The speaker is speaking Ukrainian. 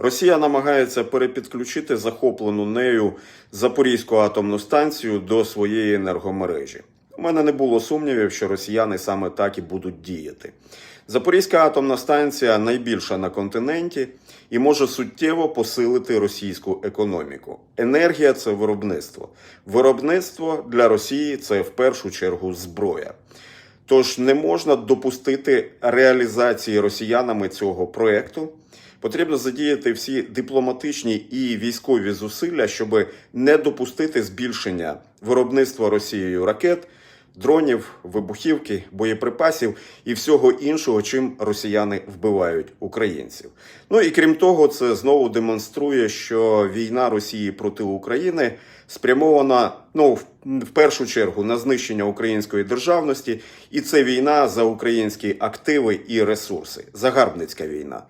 Росія намагається перепідключити захоплену нею Запорізьку атомну станцію до своєї енергомережі. У мене не було сумнівів, що росіяни саме так і будуть діяти. Запорізька атомна станція найбільша на континенті і може суттєво посилити російську економіку. Енергія це виробництво. Виробництво для Росії це в першу чергу зброя. Тож не можна допустити реалізації росіянами цього проекту. Потрібно задіяти всі дипломатичні і військові зусилля, щоб не допустити збільшення виробництва Росією ракет, дронів, вибухівки, боєприпасів і всього іншого, чим росіяни вбивають українців. Ну і крім того, це знову демонструє, що війна Росії проти України спрямована ну в, першу чергу на знищення української державності, і це війна за українські активи і ресурси, загарбницька війна.